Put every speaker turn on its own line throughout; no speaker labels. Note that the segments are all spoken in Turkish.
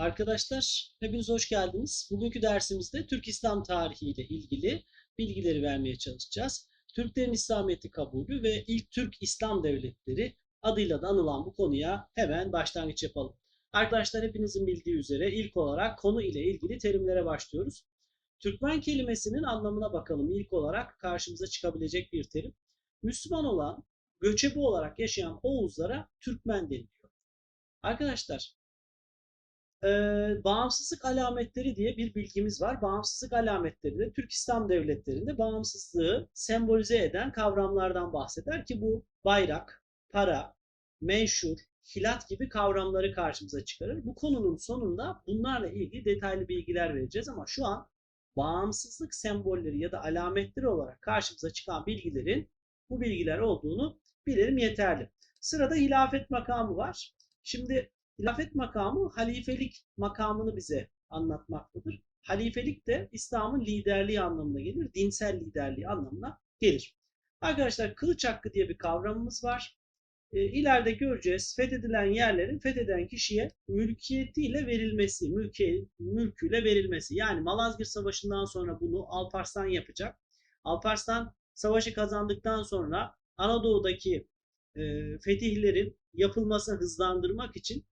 Arkadaşlar hepiniz hoş geldiniz. Bugünkü dersimizde Türk İslam tarihi ile ilgili bilgileri vermeye çalışacağız. Türklerin İslamiyet'i kabulü ve ilk Türk İslam devletleri adıyla da anılan bu konuya hemen başlangıç yapalım. Arkadaşlar hepinizin bildiği üzere ilk olarak konu ile ilgili terimlere başlıyoruz. Türkmen kelimesinin anlamına bakalım. İlk olarak karşımıza çıkabilecek bir terim. Müslüman olan, göçebe olarak yaşayan Oğuzlara Türkmen deniliyor. Arkadaşlar e, bağımsızlık alametleri diye bir bilgimiz var. Bağımsızlık alametleri de Türk İslam devletlerinde bağımsızlığı sembolize eden kavramlardan bahseder ki bu bayrak, para, menşur, hilat gibi kavramları karşımıza çıkarır. Bu konunun sonunda bunlarla ilgili detaylı bilgiler vereceğiz ama şu an bağımsızlık sembolleri ya da alametleri olarak karşımıza çıkan bilgilerin bu bilgiler olduğunu bilelim yeterli. Sırada hilafet makamı var. Şimdi hilafet makamı halifelik makamını bize anlatmaktadır. Halifelik de İslam'ın liderliği anlamına gelir, dinsel liderliği anlamına gelir. Arkadaşlar kılıç hakkı diye bir kavramımız var. E, ileride göreceğiz fethedilen yerlerin fetheden kişiye mülkiyetiyle verilmesi, mülki, mülküyle verilmesi. Yani Malazgirt Savaşı'ndan sonra bunu Alparslan yapacak. Alparslan savaşı kazandıktan sonra Anadolu'daki e, fetihlerin yapılmasını hızlandırmak için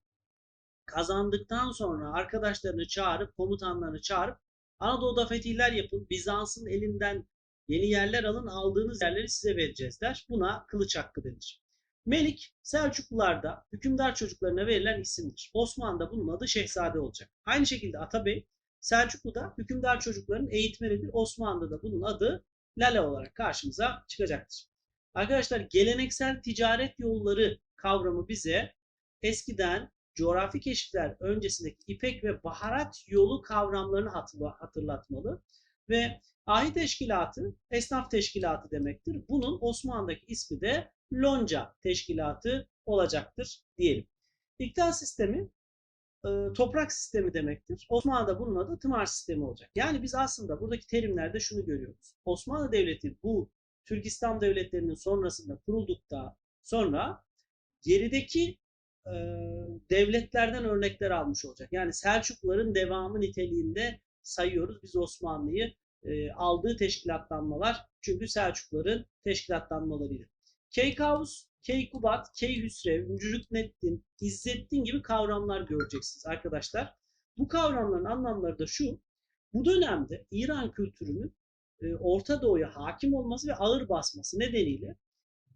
kazandıktan sonra arkadaşlarını çağırıp, komutanlarını çağırıp Anadolu'da fetihler yapın, Bizans'ın elinden yeni yerler alın, aldığınız yerleri size vereceğiz der. Buna kılıç hakkı denir. Melik, Selçuklularda hükümdar çocuklarına verilen isimdir. Osmanlı'da bunun adı Şehzade olacak. Aynı şekilde Atabey, Selçuklu'da hükümdar çocukların eğitmenidir. Osmanlı'da da bunun adı Lale olarak karşımıza çıkacaktır. Arkadaşlar geleneksel ticaret yolları kavramı bize eskiden coğrafi keşifler öncesindeki İpek ve baharat yolu kavramlarını hatırlatmalı. Ve ahi teşkilatı esnaf teşkilatı demektir. Bunun Osmanlı'daki ismi de lonca teşkilatı olacaktır diyelim. İktidar sistemi e, toprak sistemi demektir. Osmanlı'da bunun adı tımar sistemi olacak. Yani biz aslında buradaki terimlerde şunu görüyoruz. Osmanlı Devleti bu Türk İslam devletlerinin sonrasında kuruldukta sonra gerideki e, devletlerden örnekler almış olacak. Yani Selçukluların devamı niteliğinde sayıyoruz biz Osmanlı'yı e, aldığı teşkilatlanmalar çünkü Selçukluların teşkilatlanmalarıydı. Keykavus, Keykubat, Keyhüsrev, Rükneddin, İzzettin gibi kavramlar göreceksiniz arkadaşlar. Bu kavramların anlamları da şu. Bu dönemde İran kültürünün e, Orta Doğu'ya hakim olması ve ağır basması nedeniyle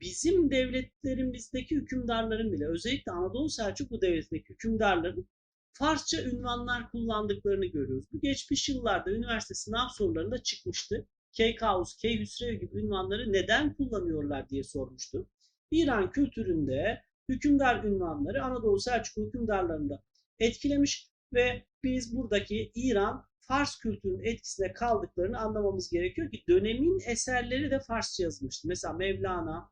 bizim devletlerimizdeki hükümdarların bile özellikle Anadolu Selçuklu Devleti'ndeki hükümdarların Farsça ünvanlar kullandıklarını görüyoruz. Bu geçmiş yıllarda üniversite sınav sorularında çıkmıştı. Keykavus, Keyhüsrev gibi ünvanları neden kullanıyorlar diye sormuştu. İran kültüründe hükümdar ünvanları Anadolu Selçuklu hükümdarlarında etkilemiş ve biz buradaki İran Fars kültürünün etkisine kaldıklarını anlamamız gerekiyor ki dönemin eserleri de Farsça yazılmıştı. Mesela Mevlana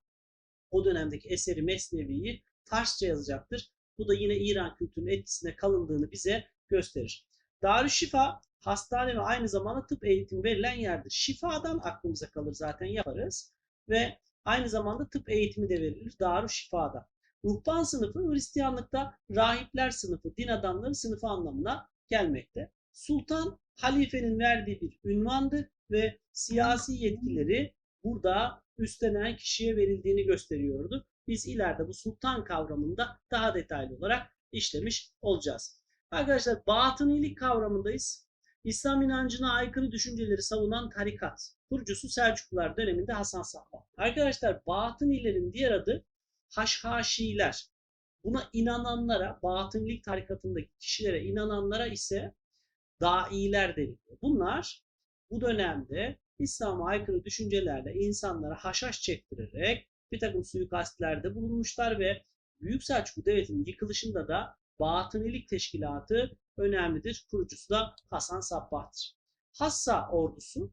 o dönemdeki eseri Mesnevi'yi Farsça yazacaktır. Bu da yine İran kültürünün etkisine kalındığını bize gösterir. Darüşşifa hastane ve aynı zamanda tıp eğitimi verilen yerdir. Şifadan aklımıza kalır zaten yaparız. Ve aynı zamanda tıp eğitimi de verilir Darüşşifa'da. Ruhban sınıfı Hristiyanlıkta rahipler sınıfı, din adamları sınıfı anlamına gelmekte. Sultan halifenin verdiği bir ünvandır ve siyasi yetkileri burada üstlenen kişiye verildiğini gösteriyordu. Biz ileride bu sultan kavramında daha detaylı olarak işlemiş olacağız. Arkadaşlar batınilik kavramındayız. İslam inancına aykırı düşünceleri savunan tarikat. Kurucusu Selçuklular döneminde Hasan Sabbah. Arkadaşlar batınilerin diğer adı Haşhaşiler. Buna inananlara, batınilik tarikatındaki kişilere inananlara ise dailer deniliyor. Bunlar bu dönemde İslam'a aykırı düşüncelerle insanlara haşhaş çektirerek bir takım suikastlerde bulunmuşlar ve Büyük Selçuklu Devleti'nin yıkılışında da Batınilik Teşkilatı önemlidir. Kurucusu da Hasan Sabbah'tır. Hassa ordusu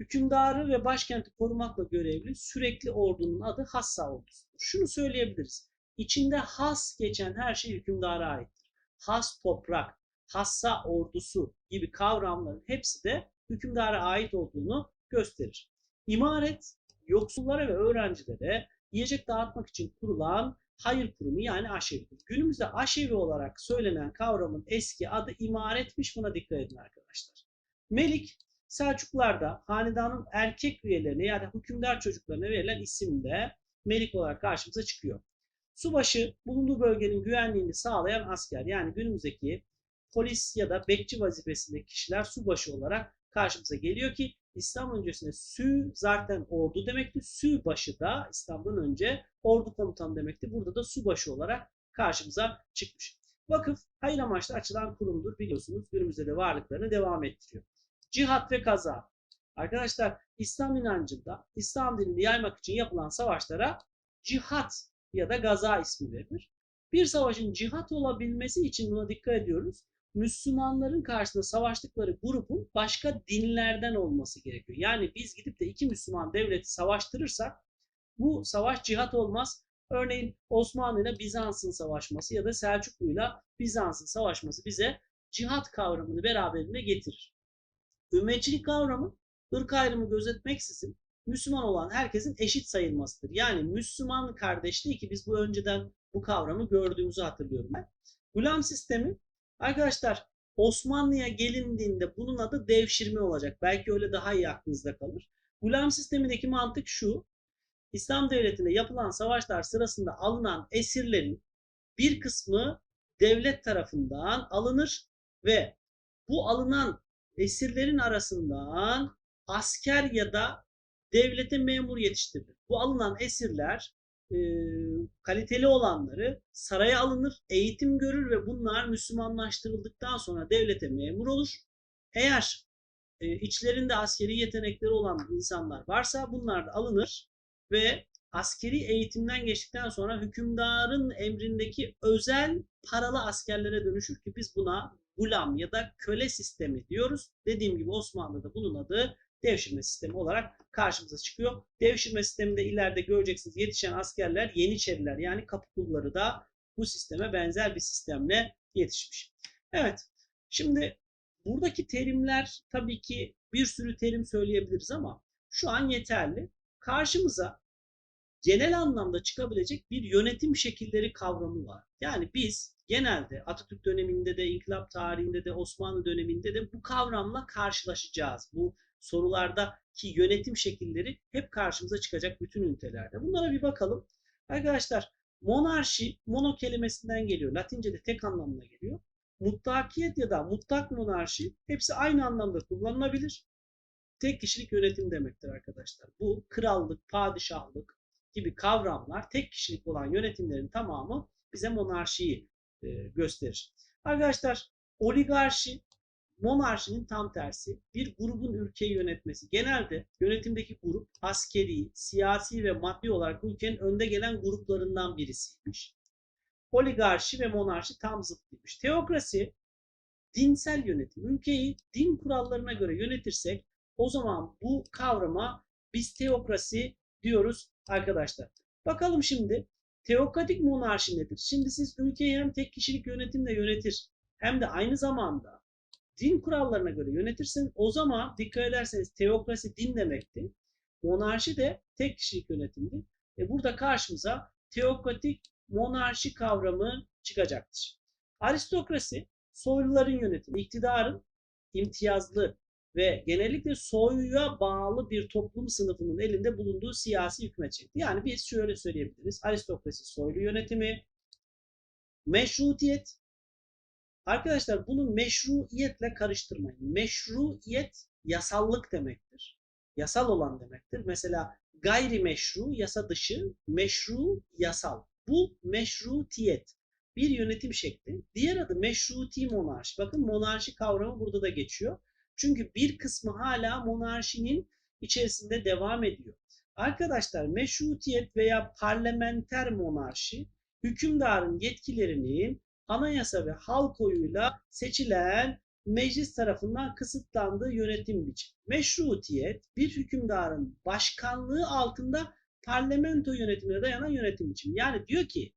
hükümdarı ve başkenti korumakla görevli sürekli ordunun adı Hassa ordusudur. Şunu söyleyebiliriz. İçinde has geçen her şey hükümdara aittir. Has toprak, hassa ordusu gibi kavramların hepsi de hükümdara ait olduğunu gösterir. İmaret, yoksullara ve öğrencilere yiyecek dağıtmak için kurulan hayır kurumu yani aşevidir. Günümüzde aşevi olarak söylenen kavramın eski adı imaretmiş. Buna dikkat edin arkadaşlar. Melik Selçuklularda hanedanın erkek üyelerine ya da hükümdar çocuklarına verilen isimde melik olarak karşımıza çıkıyor. Subaşı bulunduğu bölgenin güvenliğini sağlayan asker. Yani günümüzdeki polis ya da bekçi vazifesindeki kişiler subaşı olarak karşımıza geliyor ki İslam öncesinde sü zaten ordu demekti. Sü başı da İslam'dan önce ordu komutanı demekti. Burada da subaşı olarak karşımıza çıkmış. Vakıf hayır amaçlı açılan kurumdur biliyorsunuz. Günümüzde de varlıklarını devam ettiriyor. Cihat ve kaza. Arkadaşlar İslam inancında İslam dinini yaymak için yapılan savaşlara cihat ya da gaza ismi verilir. Bir savaşın cihat olabilmesi için buna dikkat ediyoruz. Müslümanların karşısında savaştıkları grubun başka dinlerden olması gerekiyor. Yani biz gidip de iki Müslüman devleti savaştırırsak bu savaş cihat olmaz. Örneğin Osmanlı ile Bizans'ın savaşması ya da Selçuklu ile Bizans'ın savaşması bize cihat kavramını beraberinde getirir. Ümmetçilik kavramı ırk ayrımı gözetmeksizin Müslüman olan herkesin eşit sayılmasıdır. Yani Müslüman kardeşliği ki biz bu önceden bu kavramı gördüğümüzü hatırlıyorum ben. Gulam sistemi arkadaşlar Osmanlı'ya gelindiğinde bunun adı devşirme olacak. Belki öyle daha iyi aklınızda kalır. Gulam sistemindeki mantık şu. İslam devletinde yapılan savaşlar sırasında alınan esirlerin bir kısmı devlet tarafından alınır ve bu alınan esirlerin arasından asker ya da devlete memur yetiştirilir. Bu alınan esirler e, kaliteli olanları saraya alınır, eğitim görür ve bunlar Müslümanlaştırıldıktan sonra devlete memur olur. Eğer e, içlerinde askeri yetenekleri olan insanlar varsa bunlar da alınır ve askeri eğitimden geçtikten sonra hükümdarın emrindeki özel paralı askerlere dönüşür ki biz buna gulam ya da köle sistemi diyoruz. Dediğim gibi Osmanlı'da bunun adı devşirme sistemi olarak karşımıza çıkıyor. Devşirme sisteminde ileride göreceksiniz yetişen askerler Yeniçeriler yani kapı kulları da bu sisteme benzer bir sistemle yetişmiş. Evet şimdi buradaki terimler tabii ki bir sürü terim söyleyebiliriz ama şu an yeterli. Karşımıza genel anlamda çıkabilecek bir yönetim şekilleri kavramı var. Yani biz genelde Atatürk döneminde de, İnkılap tarihinde de, Osmanlı döneminde de bu kavramla karşılaşacağız. Bu sorulardaki yönetim şekilleri hep karşımıza çıkacak bütün ünitelerde. Bunlara bir bakalım. Arkadaşlar monarşi mono kelimesinden geliyor. Latince'de tek anlamına geliyor. Muttakiyet ya da mutlak monarşi hepsi aynı anlamda kullanılabilir. Tek kişilik yönetim demektir arkadaşlar. Bu krallık, padişahlık gibi kavramlar tek kişilik olan yönetimlerin tamamı bize monarşiyi gösterir. Arkadaşlar oligarşi monarşinin tam tersi bir grubun ülkeyi yönetmesi. Genelde yönetimdeki grup askeri, siyasi ve maddi olarak ülkenin önde gelen gruplarından birisiymiş. Oligarşi ve monarşi tam zıttıymış. Teokrasi dinsel yönetim. Ülkeyi din kurallarına göre yönetirsek o zaman bu kavrama biz teokrasi diyoruz arkadaşlar. Bakalım şimdi teokratik monarşi nedir? Şimdi siz ülkeyi hem tek kişilik yönetimle yönetir hem de aynı zamanda din kurallarına göre yönetirsin. O zaman dikkat ederseniz teokrasi din demekti. Monarşi de tek kişilik yönetimdi. E burada karşımıza teokratik monarşi kavramı çıkacaktır. Aristokrasi soyluların yönetimi, iktidarın imtiyazlı ve genellikle soyuya bağlı bir toplum sınıfının elinde bulunduğu siyasi hükümet şekli. Yani biz şöyle söyleyebiliriz. Aristokrasi soylu yönetimi, meşrutiyet. Arkadaşlar bunu meşruiyetle karıştırmayın. Meşruiyet yasallık demektir. Yasal olan demektir. Mesela gayri meşru, yasa dışı, meşru, yasal. Bu meşrutiyet. Bir yönetim şekli. Diğer adı meşruti monarşi. Bakın monarşi kavramı burada da geçiyor. Çünkü bir kısmı hala monarşinin içerisinde devam ediyor. Arkadaşlar meşrutiyet veya parlamenter monarşi hükümdarın yetkilerinin anayasa ve halk oyuyla seçilen meclis tarafından kısıtlandığı yönetim biçimi. Meşrutiyet bir hükümdarın başkanlığı altında parlamento yönetimine dayanan yönetim biçimi. Yani diyor ki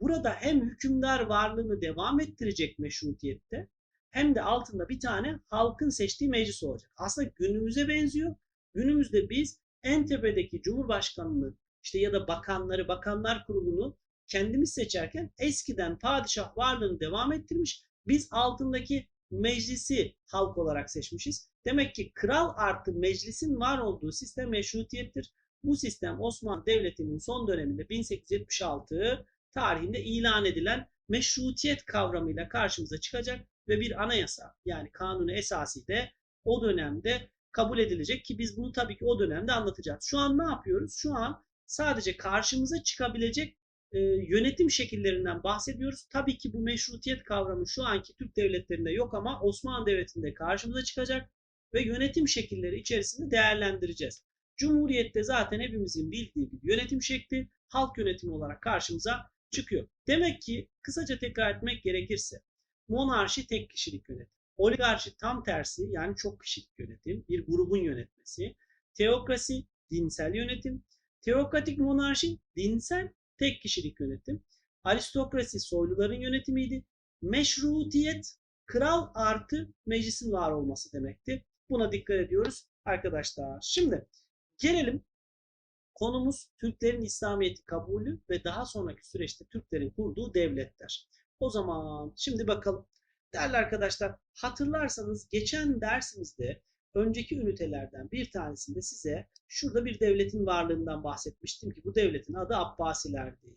burada hem hükümdar varlığını devam ettirecek meşrutiyette hem de altında bir tane halkın seçtiği meclis olacak. Aslında günümüze benziyor. Günümüzde biz en tepedeki Cumhurbaşkanlığı işte ya da bakanları, bakanlar kurulunu kendimiz seçerken eskiden padişah varlığını devam ettirmiş. Biz altındaki meclisi halk olarak seçmişiz. Demek ki kral artı meclisin var olduğu sistem meşrutiyettir. Bu sistem Osmanlı Devleti'nin son döneminde 1876 tarihinde ilan edilen meşrutiyet kavramıyla karşımıza çıkacak ve bir anayasa yani kanunu esası de o dönemde kabul edilecek ki biz bunu tabii ki o dönemde anlatacağız. Şu an ne yapıyoruz? Şu an sadece karşımıza çıkabilecek e, yönetim şekillerinden bahsediyoruz. Tabii ki bu meşrutiyet kavramı şu anki Türk devletlerinde yok ama Osmanlı Devleti'nde karşımıza çıkacak ve yönetim şekilleri içerisinde değerlendireceğiz. Cumhuriyette zaten hepimizin bildiği bir yönetim şekli halk yönetimi olarak karşımıza çıkıyor. Demek ki kısaca tekrar etmek gerekirse monarşi tek kişilik yönetim. Oligarşi tam tersi yani çok kişilik yönetim, bir grubun yönetmesi. Teokrasi dinsel yönetim. Teokratik monarşi dinsel tek kişilik yönetim. Aristokrasi soyluların yönetimiydi. Meşrutiyet kral artı meclisin var olması demekti. Buna dikkat ediyoruz arkadaşlar. Şimdi gelelim konumuz Türklerin İslamiyet'i kabulü ve daha sonraki süreçte Türklerin kurduğu devletler. O zaman şimdi bakalım. Değerli arkadaşlar hatırlarsanız geçen dersimizde önceki ünitelerden bir tanesinde size şurada bir devletin varlığından bahsetmiştim ki bu devletin adı Abbasilerdi.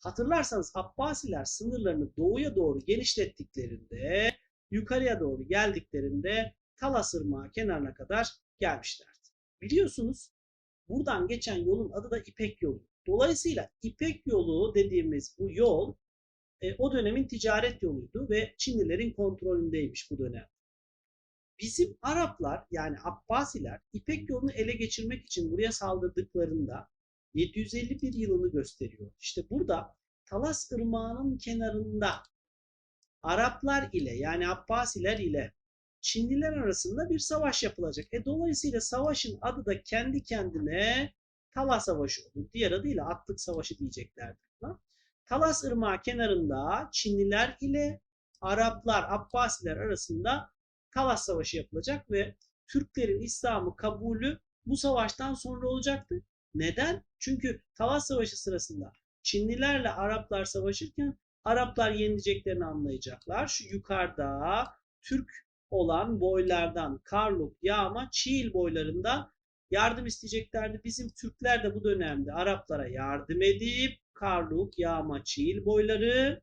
Hatırlarsanız Abbasiler sınırlarını doğuya doğru genişlettiklerinde yukarıya doğru geldiklerinde Talas Irmağı kenarına kadar gelmişlerdi. Biliyorsunuz buradan geçen yolun adı da İpek yolu. Dolayısıyla İpek yolu dediğimiz bu yol e, o dönemin ticaret yoluydu ve Çinlilerin kontrolündeymiş bu dönem. Bizim Araplar yani Abbasiler İpek yolunu ele geçirmek için buraya saldırdıklarında 751 yılını gösteriyor. İşte burada Talas Irmağı'nın kenarında Araplar ile yani Abbasiler ile Çinliler arasında bir savaş yapılacak. E dolayısıyla savaşın adı da kendi kendine Talas Savaşı olur. Diğer adıyla Atlık Savaşı diyeceklerdir. Talas Irmağı kenarında Çinliler ile Araplar, Abbasiler arasında Talas Savaşı yapılacak ve Türklerin İslam'ı kabulü bu savaştan sonra olacaktı. Neden? Çünkü Talas Savaşı sırasında Çinlilerle Araplar savaşırken Araplar yenileceklerini anlayacaklar. Şu yukarıda Türk olan boylardan Karluk, Yağma, Çiğil boylarında yardım isteyeceklerdi. Bizim Türkler de bu dönemde Araplara yardım edip Karluk, Yağma, Çiğil boyları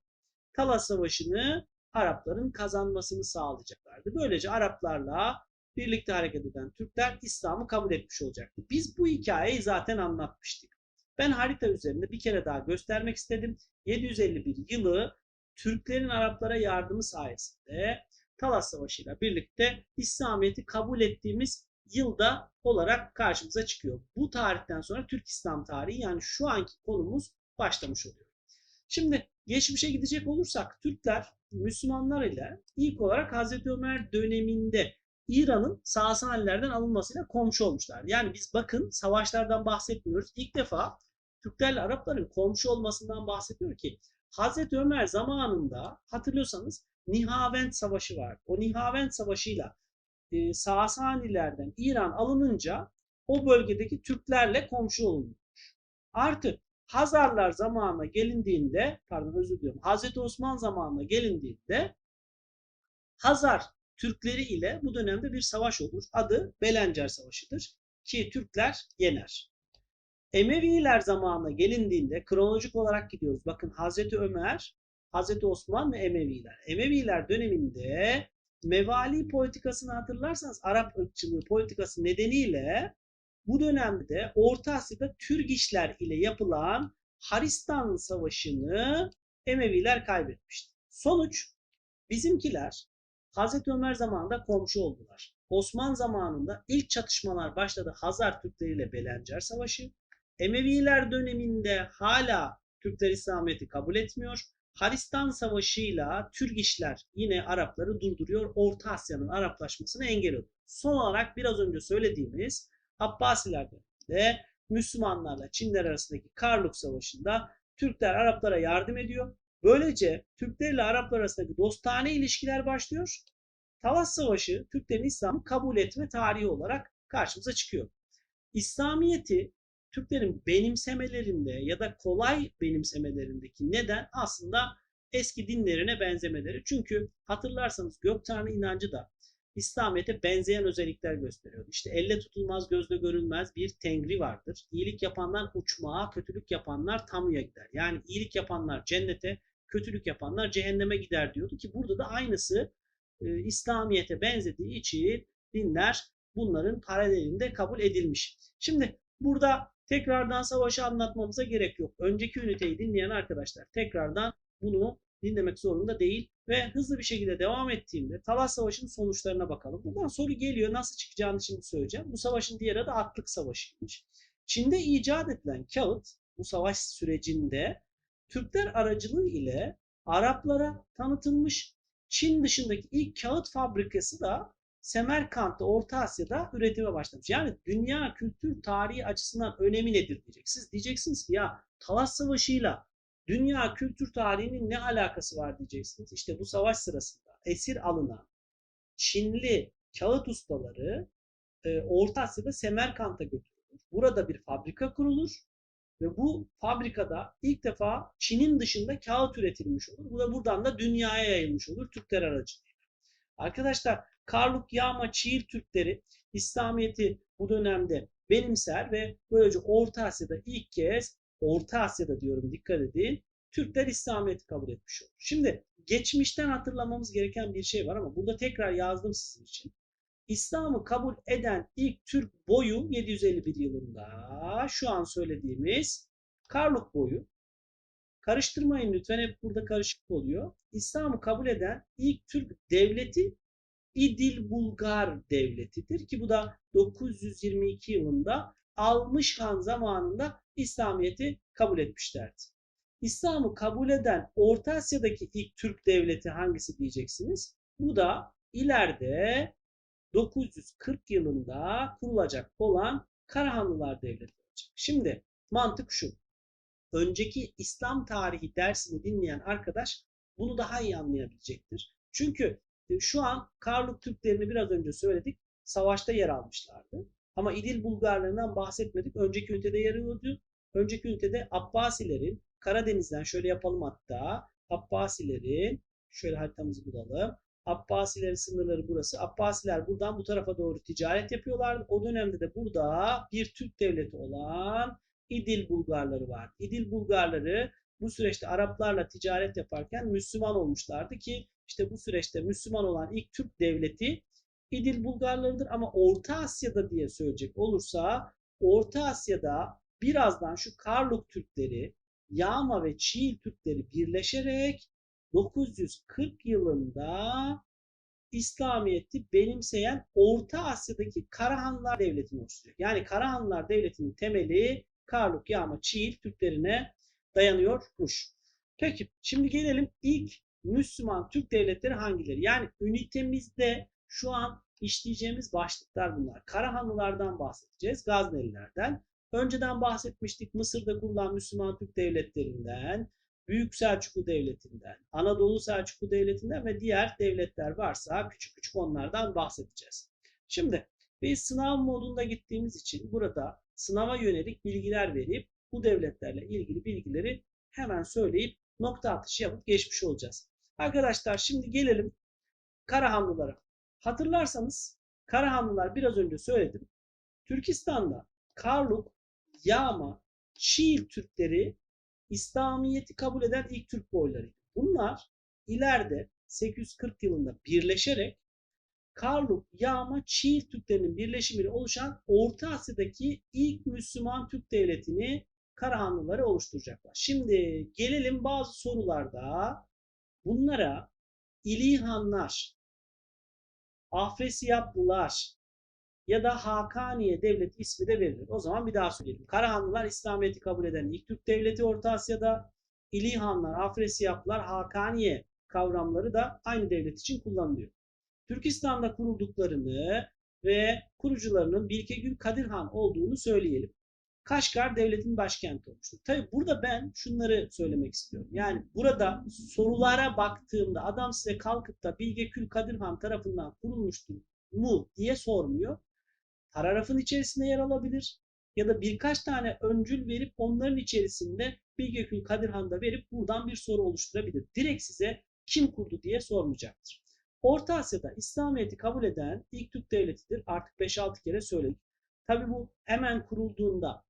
Talas Savaşı'nı Arapların kazanmasını sağlayacaklardı. Böylece Araplarla birlikte hareket eden Türkler İslam'ı kabul etmiş olacaktı. Biz bu hikayeyi zaten anlatmıştık. Ben harita üzerinde bir kere daha göstermek istedim. 751 yılı Türklerin Araplara yardımı sayesinde Talas Savaşı ile birlikte İslamiyet'i kabul ettiğimiz yılda olarak karşımıza çıkıyor. Bu tarihten sonra Türk İslam tarihi yani şu anki konumuz başlamış oluyor. Şimdi geçmişe gidecek olursak Türkler Müslümanlar ile ilk olarak Hazreti Ömer döneminde İran'ın Sasanilerden alınmasıyla komşu olmuşlar. Yani biz bakın savaşlardan bahsetmiyoruz. İlk defa Türklerle Arapların komşu olmasından bahsediyor ki Hazreti Ömer zamanında hatırlıyorsanız Nihavend Savaşı var. O Nihavend Savaşı'yla e, Sasanilerden İran alınınca o bölgedeki Türklerle komşu olunmuş. Artı Hazarlar zamanına gelindiğinde, pardon özür diliyorum, Hazreti Osman zamanına gelindiğinde Hazar Türkleri ile bu dönemde bir savaş olur. Adı Belencer Savaşı'dır ki Türkler yener. Emeviler zamanına gelindiğinde kronolojik olarak gidiyoruz. Bakın Hazreti Ömer, Hazreti Osman ve Emeviler. Emeviler döneminde mevali politikasını hatırlarsanız Arap ırkçılığı politikası nedeniyle bu dönemde Orta Asya'da Türgişler ile yapılan Haristan Savaşı'nı Emeviler kaybetmişti. Sonuç bizimkiler Hazreti Ömer zamanında komşu oldular. Osman zamanında ilk çatışmalar başladı Hazar Türkleri ile Belencer Savaşı. Emeviler döneminde hala Türkler İslamiyet'i kabul etmiyor. Haristan Savaşı'yla Türgişler yine Arapları durduruyor. Orta Asya'nın Araplaşmasını engelliyor. Son olarak biraz önce söylediğimiz Abbasiler döneminde Müslümanlarla Çinler arasındaki Karluk Savaşı'nda Türkler Araplara yardım ediyor. Böylece Türkler ile Araplar arasındaki dostane ilişkiler başlıyor. Talas Savaşı Türklerin İslam'ı kabul etme tarihi olarak karşımıza çıkıyor. İslamiyet'i Türklerin benimsemelerinde ya da kolay benimsemelerindeki neden aslında eski dinlerine benzemeleri. Çünkü hatırlarsanız gök tanrı inancı da İslamiyet'e benzeyen özellikler gösteriyor. İşte elle tutulmaz, gözle görülmez bir tengri vardır. İyilik yapanlar uçmağa, kötülük yapanlar tamya gider. Yani iyilik yapanlar cennete, kötülük yapanlar cehenneme gider diyordu ki burada da aynısı e, İslamiyet'e benzediği için dinler bunların paralelinde kabul edilmiş. Şimdi burada tekrardan savaşı anlatmamıza gerek yok. Önceki üniteyi dinleyen arkadaşlar tekrardan bunu dinlemek zorunda değil ve hızlı bir şekilde devam ettiğimde Talas Savaşı'nın sonuçlarına bakalım. Buradan soru geliyor. Nasıl çıkacağını şimdi söyleyeceğim. Bu savaşın diğer adı Atlık Savaşı'ymış. Çin'de icat edilen kağıt bu savaş sürecinde Türkler aracılığı ile Araplara tanıtılmış. Çin dışındaki ilk kağıt fabrikası da Semerkant'ta Orta Asya'da üretime başlamış. Yani dünya kültür tarihi açısından önemi nedir diyecek. Siz diyeceksiniz ki ya Talas Savaşı'yla dünya kültür tarihinin ne alakası var diyeceksiniz. İşte bu savaş sırasında esir alınan Çinli kağıt ustaları e, Orta Asya'da Semerkant'a götürülür. Burada bir fabrika kurulur ve bu fabrikada ilk defa Çin'in dışında kağıt üretilmiş olur. Bu da buradan da dünyaya yayılmış olur Türkler aracılığıyla. Arkadaşlar Karluk, Yağma, Çiğil Türkleri İslamiyet'i bu dönemde benimser ve böylece Orta Asya'da ilk kez Orta Asya'da diyorum dikkat edin. Türkler İslamiyet'i kabul etmiş olur. Şimdi geçmişten hatırlamamız gereken bir şey var ama burada tekrar yazdım sizin için. İslam'ı kabul eden ilk Türk boyu 751 yılında şu an söylediğimiz Karluk boyu. Karıştırmayın lütfen hep burada karışık oluyor. İslam'ı kabul eden ilk Türk devleti İdil Bulgar devletidir ki bu da 922 yılında Almış Han zamanında İslamiyet'i kabul etmişlerdi. İslam'ı kabul eden Orta Asya'daki ilk Türk devleti hangisi diyeceksiniz? Bu da ileride 940 yılında kurulacak olan Karahanlılar Devleti olacak. Şimdi mantık şu. Önceki İslam tarihi dersini dinleyen arkadaş bunu daha iyi anlayabilecektir. Çünkü e, şu an Karluk Türklerini biraz önce söyledik. Savaşta yer almışlardı. Ama İdil Bulgarlarından bahsetmedik. Önceki ünitede yer alıyordu. Önceki ünitede Abbasilerin Karadeniz'den şöyle yapalım hatta. Abbasilerin şöyle haritamızı bulalım. Abbasilerin sınırları burası. Abbasiler buradan bu tarafa doğru ticaret yapıyorlar. O dönemde de burada bir Türk devleti olan İdil Bulgarları var. İdil Bulgarları bu süreçte Araplarla ticaret yaparken Müslüman olmuşlardı ki işte bu süreçte Müslüman olan ilk Türk devleti İdil Bulgarlarıdır ama Orta Asya'da diye söyleyecek olursa Orta Asya'da birazdan şu Karluk Türkleri, Yağma ve Çiğil Türkleri birleşerek 940 yılında İslamiyet'i benimseyen Orta Asya'daki Karahanlılar Devleti'ni oluşturuyor. Yani Karahanlılar Devleti'nin temeli Karluk, Yağma, Çiğil Türklerine dayanıyormuş. Peki şimdi gelelim ilk Müslüman Türk devletleri hangileri? Yani ünitemizde şu an işleyeceğimiz başlıklar bunlar. Karahanlılardan bahsedeceğiz, Gaznelilerden. Önceden bahsetmiştik Mısır'da kurulan Müslüman Türk devletlerinden, Büyük Selçuklu Devleti'nden, Anadolu Selçuklu Devleti'nden ve diğer devletler varsa küçük küçük onlardan bahsedeceğiz. Şimdi biz sınav modunda gittiğimiz için burada sınava yönelik bilgiler verip bu devletlerle ilgili bilgileri hemen söyleyip nokta atışı yapıp geçmiş olacağız. Arkadaşlar şimdi gelelim Karahanlılara. Hatırlarsanız Karahanlılar biraz önce söyledim. Türkistan'da Karluk, Yağma, Çiğil Türkleri İslamiyet'i kabul eden ilk Türk boylarıydı. Bunlar ileride 840 yılında birleşerek Karluk, Yağma, Çiğil Türklerinin birleşimiyle oluşan Orta Asya'daki ilk Müslüman Türk devletini Karahanlıları oluşturacaklar. Şimdi gelelim bazı sorularda bunlara İlihanlar, Afresiyaplılar ya da Hakaniye devlet ismi de verilir. O zaman bir daha söyleyelim. Karahanlılar İslamiyet'i kabul eden ilk Türk devleti Orta Asya'da. İlihanlar, Afresiyaplılar, Hakaniye kavramları da aynı devlet için kullanılıyor. Türkistan'da kurulduklarını ve kurucularının Bilkegül Kadirhan olduğunu söyleyelim. Kaşgar devletin başkenti olmuştur. Tabi burada ben şunları söylemek istiyorum. Yani burada sorulara baktığımda adam size kalkıp da Bilgekül Kadirhan tarafından kurulmuştur mu diye sormuyor. Paragrafın içerisinde yer alabilir ya da birkaç tane öncül verip onların içerisinde Bilgekül Kadirhan'da verip buradan bir soru oluşturabilir. Direkt size kim kurdu diye sormayacaktır. Orta Asya'da İslamiyet'i kabul eden ilk Türk devletidir. Artık 5-6 kere söyledik. Tabi bu hemen kurulduğunda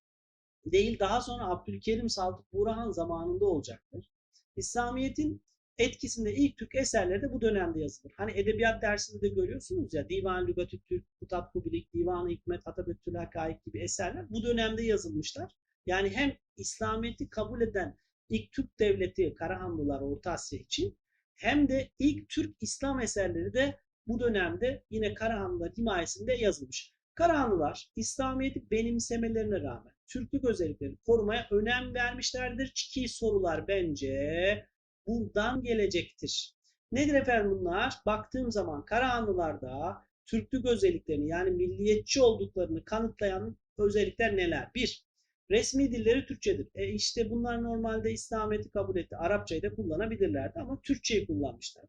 değil daha sonra Abdülkerim Saltuk Burhan zamanında olacaktır. İslamiyet'in etkisinde ilk Türk eserleri de bu dönemde yazılır. Hani edebiyat dersinde de görüyorsunuz ya Divan Lügatü Türk, Kutat Kubilik, Divan-ı Hikmet, Atabetül Hakaik gibi eserler bu dönemde yazılmışlar. Yani hem İslamiyet'i kabul eden ilk Türk devleti Karahanlılar Orta Asya için hem de ilk Türk İslam eserleri de bu dönemde yine Karahanlılar himayesinde yazılmış. Karahanlılar İslamiyet'i benimsemelerine rağmen Türklük özelliklerini korumaya önem vermişlerdir. Ki sorular bence buradan gelecektir. Nedir efendim bunlar? Baktığım zaman Karahanlılarda Türklük özelliklerini yani milliyetçi olduklarını kanıtlayan özellikler neler? Bir, resmi dilleri Türkçedir. E işte bunlar normalde İslamiyet'i kabul etti. Arapçayı da kullanabilirlerdi ama Türkçeyi kullanmışlar.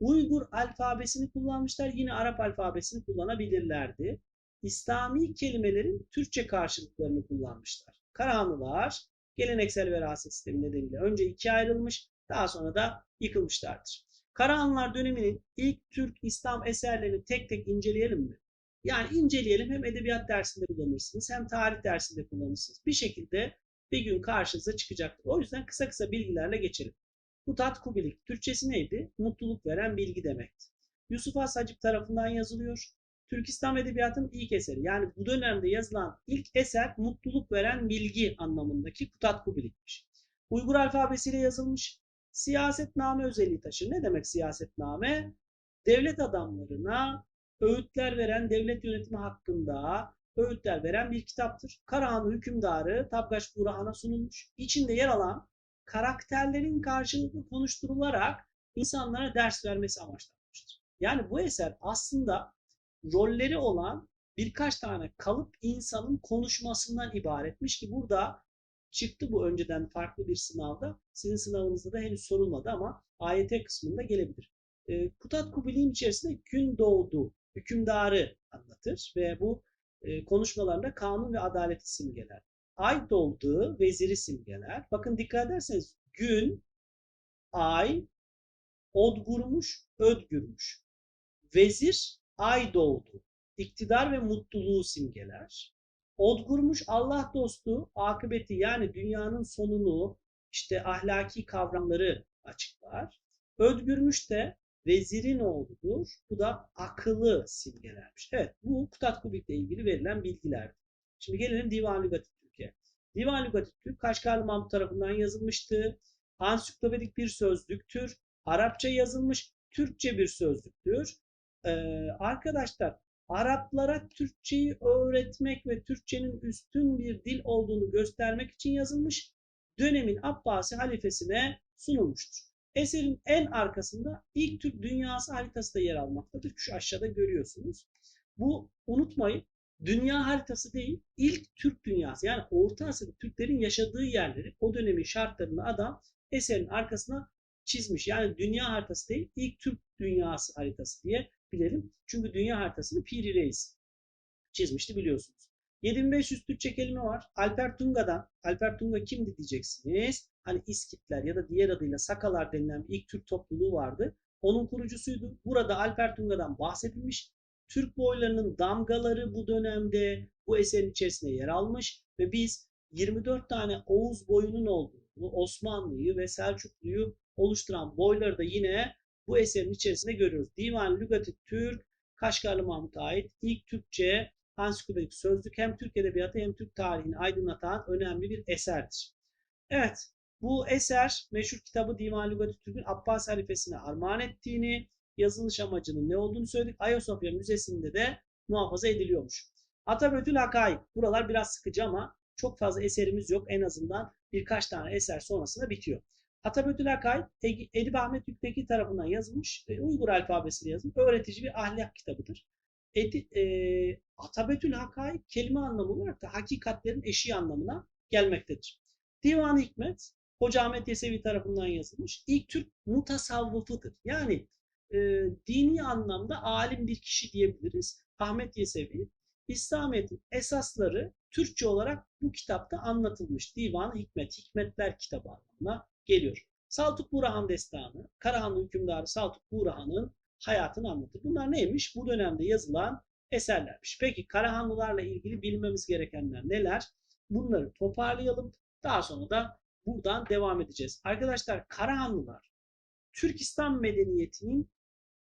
Uygur alfabesini kullanmışlar. Yine Arap alfabesini kullanabilirlerdi. İslami kelimelerin Türkçe karşılıklarını kullanmışlar. Karahanlılar geleneksel veraset sistemi nedeniyle önce ikiye ayrılmış, daha sonra da yıkılmışlardır. Karahanlılar döneminin ilk Türk İslam eserlerini tek tek inceleyelim mi? Yani inceleyelim hem edebiyat dersinde kullanırsınız hem tarih dersinde kullanırsınız. Bir şekilde bir gün karşınıza çıkacaktır. O yüzden kısa kısa bilgilerle geçelim. Kutat Kubilik Türkçesi neydi? Mutluluk veren bilgi demekti. Yusuf Has Hacip tarafından yazılıyor. Türk İslam Edebiyatı'nın ilk eseri. Yani bu dönemde yazılan ilk eser mutluluk veren bilgi anlamındaki Kutat Kubilik'miş. Uygur alfabesiyle yazılmış. Siyasetname özelliği taşır. Ne demek siyasetname? Devlet adamlarına öğütler veren devlet yönetimi hakkında öğütler veren bir kitaptır. Karahanlı hükümdarı Tabgaç Burhan'a sunulmuş. İçinde yer alan karakterlerin karşılıklı konuşturularak insanlara ders vermesi amaçlanmıştır. Yani bu eser aslında rolleri olan birkaç tane kalıp insanın konuşmasından ibaretmiş ki burada çıktı bu önceden farklı bir sınavda. Sizin sınavınızda da henüz sorulmadı ama AYT kısmında gelebilir. E, Kutat Kubili'nin içerisinde gün doğdu hükümdarı anlatır ve bu e, konuşmalarında kanun ve adaleti simgeler. Ay doğdu veziri simgeler. Bakın dikkat ederseniz gün, ay, odgurmuş, ödgürmüş. Vezir ay doğdu. İktidar ve mutluluğu simgeler. Odgurmuş Allah dostu akıbeti yani dünyanın sonunu işte ahlaki kavramları açıklar. Ödgürmüş de vezirin oğludur. Bu da akıllı simgelermiş. Evet bu Kutat Kubik'le ilgili verilen bilgilerdi. Şimdi gelelim Divan Lügati Türkiye. Divan Lügati Türk Kaşgarlı Mahmut tarafından yazılmıştı. Ansiklopedik bir sözlüktür. Arapça yazılmış Türkçe bir sözlüktür. Ee, arkadaşlar Araplara Türkçeyi öğretmek ve Türkçenin üstün bir dil olduğunu göstermek için yazılmış dönemin Abbasi halifesine sunulmuştur. Eserin en arkasında ilk Türk dünyası haritası da yer almaktadır. Şu aşağıda görüyorsunuz. Bu unutmayın dünya haritası değil ilk Türk dünyası yani Orta Asya'da Türklerin yaşadığı yerleri o dönemin şartlarını adam eserin arkasına çizmiş. Yani dünya haritası değil ilk Türk dünyası haritası diye bilelim. Çünkü dünya haritasını Piri Reis çizmişti biliyorsunuz. 7500 Türkçe kelime var. Alper Tunga'dan, Alper Tunga kimdi diyeceksiniz. Hani İskitler ya da diğer adıyla Sakalar denilen ilk Türk topluluğu vardı. Onun kurucusuydu. Burada Alper Tunga'dan bahsedilmiş. Türk boylarının damgaları bu dönemde bu eserin içerisinde yer almış ve biz 24 tane Oğuz boyunun olduğunu, Osmanlı'yı ve Selçuklu'yu oluşturan boyları da yine bu eserin içerisinde görüyoruz. Divan Lügati Türk, Kaşgarlı Mahmut'a ait ilk Türkçe ansiklopedik sözlük hem Türk Edebiyatı hem Türk tarihini aydınlatan önemli bir eserdir. Evet, bu eser meşhur kitabı Divan Lügati Türk'ün Abbas halifesine armağan ettiğini, yazılış amacının ne olduğunu söyledik. Ayasofya Müzesi'nde de muhafaza ediliyormuş. Atabötül Hakaik. Buralar biraz sıkıcı ama çok fazla eserimiz yok. En azından birkaç tane eser sonrasında bitiyor. Atabötül Hakaik Edip Ahmet Yükteki tarafından yazılmış ve Uygur alfabesiyle yazılmış öğretici bir ahlak kitabıdır. Edi, e, Atabötül Hakaik kelime anlamı olarak da hakikatlerin eşiği anlamına gelmektedir. Divan-ı Hikmet Hoca Ahmet Yesevi tarafından yazılmış ilk Türk mutasavvıfıdır. Yani e, dini anlamda alim bir kişi diyebiliriz. Ahmet Yesevi İslamiyet'in esasları Türkçe olarak bu kitapta anlatılmış. Divan-ı Hikmet, Hikmetler kitabı anlamına geliyor. Saltuk Burahan Destanı, Karahanlı hükümdarı Saltuk Burahan'ın hayatını anlatır. Bunlar neymiş? Bu dönemde yazılan eserlermiş. Peki Karahanlılarla ilgili bilmemiz gerekenler neler? Bunları toparlayalım. Daha sonra da buradan devam edeceğiz. Arkadaşlar Karahanlılar Türk İslam medeniyetinin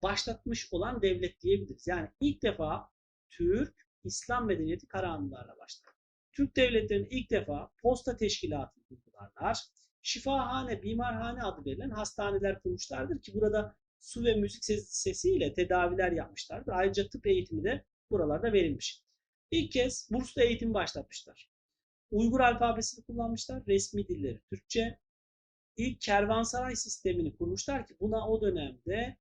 başlatmış olan devlet diyebiliriz. Yani ilk defa Türk İslam medeniyeti Karahanlılarla başlar. Türk devletlerinin ilk defa posta teşkilatını kurdularlar. Şifahane, bimarhane adı verilen hastaneler kurmuşlardır ki burada su ve müzik sesiyle tedaviler yapmışlardır. Ayrıca tıp eğitimi de buralarda verilmiş. İlk kez burslu eğitim başlatmışlar. Uygur alfabesini kullanmışlar. Resmi dilleri Türkçe. İlk kervansaray sistemini kurmuşlar ki buna o dönemde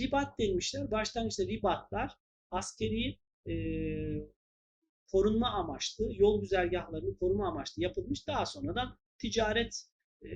ribat denmişler. Başlangıçta ribatlar askeri e, korunma amaçlı, yol güzergahlarını koruma amaçlı yapılmış. Daha sonradan ticaret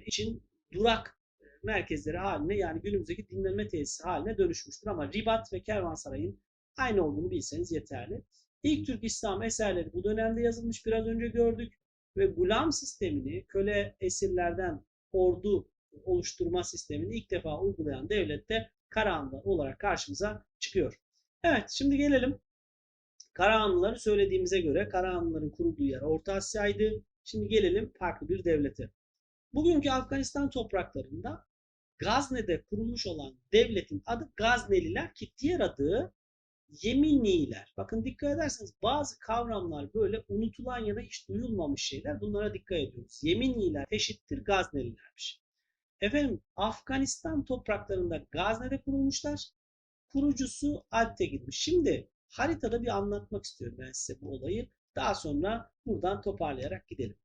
için durak e, merkezleri haline yani günümüzdeki dinlenme tesisi haline dönüşmüştür. Ama ribat ve kervansarayın aynı olduğunu bilseniz yeterli. İlk Türk İslam eserleri bu dönemde yazılmış biraz önce gördük ve gulam sistemini köle esirlerden ordu oluşturma sistemini ilk defa uygulayan devlet de Karahanlı olarak karşımıza çıkıyor. Evet şimdi gelelim Karahanlıları söylediğimize göre Karahanlıların kurulduğu yer Orta Asya'ydı. Şimdi gelelim farklı bir devlete. Bugünkü Afganistan topraklarında Gazne'de kurulmuş olan devletin adı Gazneliler ki diğer adı Yeminliler. Bakın dikkat ederseniz bazı kavramlar böyle unutulan ya da hiç duyulmamış şeyler. Bunlara dikkat ediyoruz. Yeminliler eşittir Gaznelilermiş. Efendim Afganistan topraklarında Gazne'de kurulmuşlar. Kurucusu Alptegir'miş. Şimdi haritada bir anlatmak istiyorum ben size bu olayı. Daha sonra buradan toparlayarak gidelim.